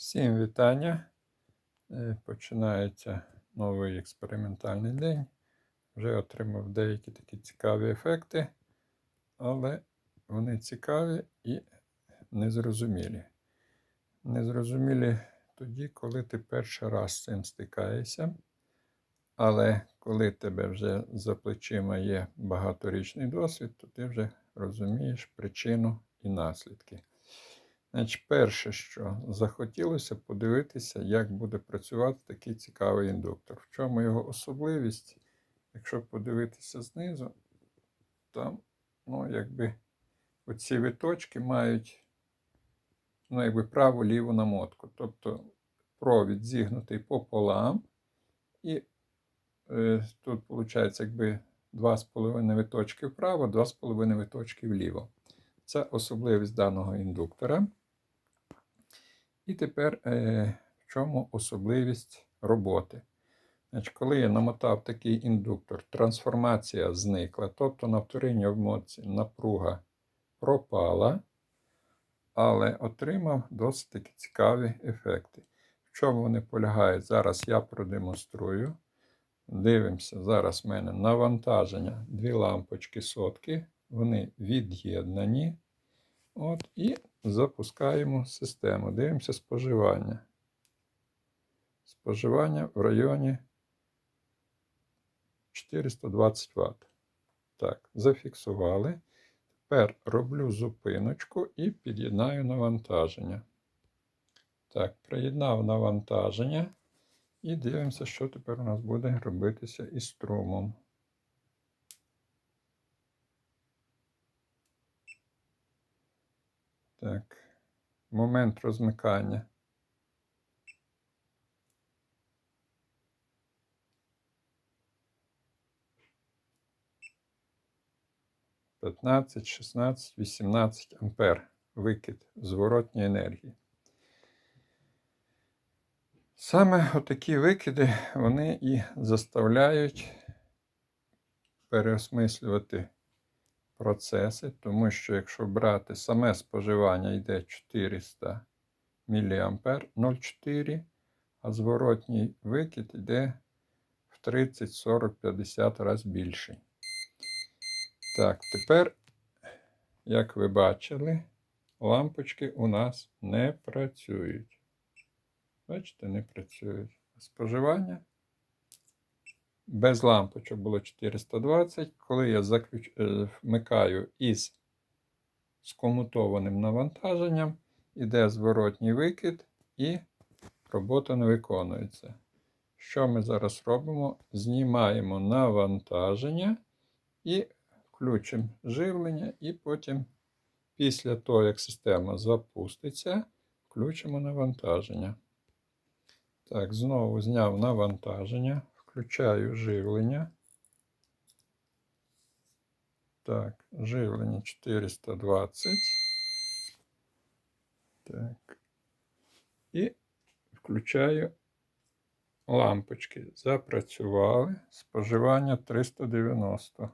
Всім вітання. Е, Починається новий експериментальний день. Вже отримав деякі такі цікаві ефекти, але вони цікаві і незрозумілі. Незрозумілі тоді, коли ти перший раз з цим стикаєшся. Але коли тебе вже за плечима є багаторічний досвід, то ти вже розумієш причину і наслідки. Значить, перше, що захотілося подивитися, як буде працювати такий цікавий індуктор. В чому його особливість? Якщо подивитися знизу, там, ну, якби оці виточки мають ну, якби праву ліву намотку. Тобто провід зігнутий пополам, і е, тут, виходить, якби 2,5 виточки вправо, 2,5 виточки вліво. Це особливість даного індуктора. І тепер е, в чому особливість роботи? Значить, Коли я намотав такий індуктор, трансформація зникла, тобто на вторинній обмотці напруга пропала, але отримав досить таки цікаві ефекти. В чому вони полягають? Зараз я продемонструю. Дивимося, зараз в мене навантаження, дві лампочки сотки, вони від'єднані. От, І запускаємо систему. Дивимося споживання. Споживання в районі 420 Вт. Так, зафіксували. Тепер роблю зупиночку і під'єднаю навантаження. Так, приєднав навантаження. І дивимося, що тепер у нас буде робитися із струмом. Так, момент розмикання. П'ятнадцять, шістнадцять, вісімнадцять ампер викид зворотньої енергії. Саме отакі викиди вони і заставляють переосмислювати процеси, тому що якщо брати саме споживання йде 400 мА 0,4, а зворотній викид йде в 30, 40, 50 разів більший. Так, тепер, як ви бачили, лампочки у нас не працюють. Бачите, не працюють. Споживання без лампочок було 420. Коли я заключ... е, вмикаю із скомутованим навантаженням, іде зворотній викид і робота не виконується. Що ми зараз робимо? Знімаємо навантаження і включимо живлення, і потім, після того, як система запуститься, включимо навантаження. Так, знову зняв навантаження. Включаю живлення. Так, живлення 420. Так. І включаю лампочки. Запрацювали. Споживання 390.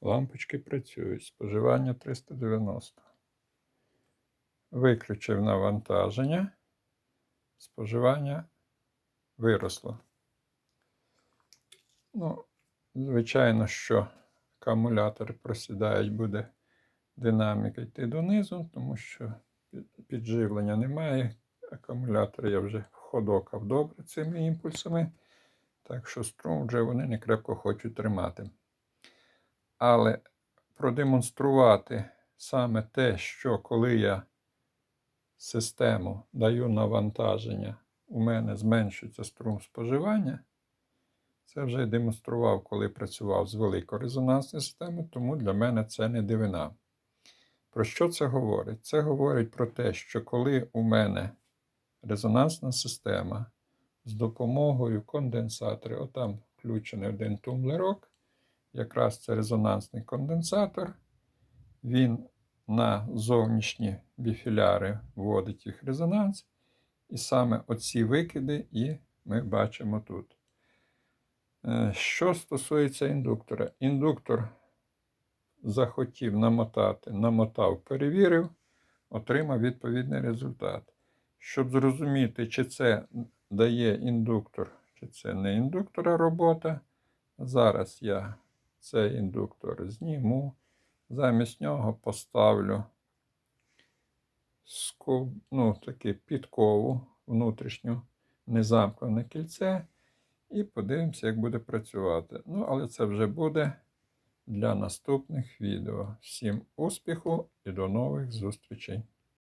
Лампочки працюють. Споживання 390. Виключив навантаження. Споживання виросло. Ну, звичайно, що акумулятори просідають, буде динаміка йти донизу, тому що підживлення немає. Акумулятор я вже ходокав добре цими імпульсами. Так що струм вже вони не крепко хочуть тримати. Але продемонструвати саме те, що коли я систему даю навантаження, у мене зменшується струм споживання. Це вже демонстрував, коли працював з великорезонансною системою, тому для мене це не дивина. Про що це говорить? Це говорить про те, що коли у мене резонансна система з допомогою конденсаторів, отам включений один тумблерок, якраз це резонансний конденсатор, він на зовнішні біфіляри вводить їх резонанс. І саме оці викиди і ми бачимо тут. Е, що стосується індуктора, індуктор захотів намотати, намотав, перевірив, отримав відповідний результат. Щоб зрозуміти, чи це дає індуктор, чи це не індуктора робота, зараз я цей індуктор зніму. Замість нього поставлю ну, таке підкову внутрішню, незамкнене кільце. І подивимося, як буде працювати. Ну, але це вже буде для наступних відео. Всім успіху і до нових зустрічей!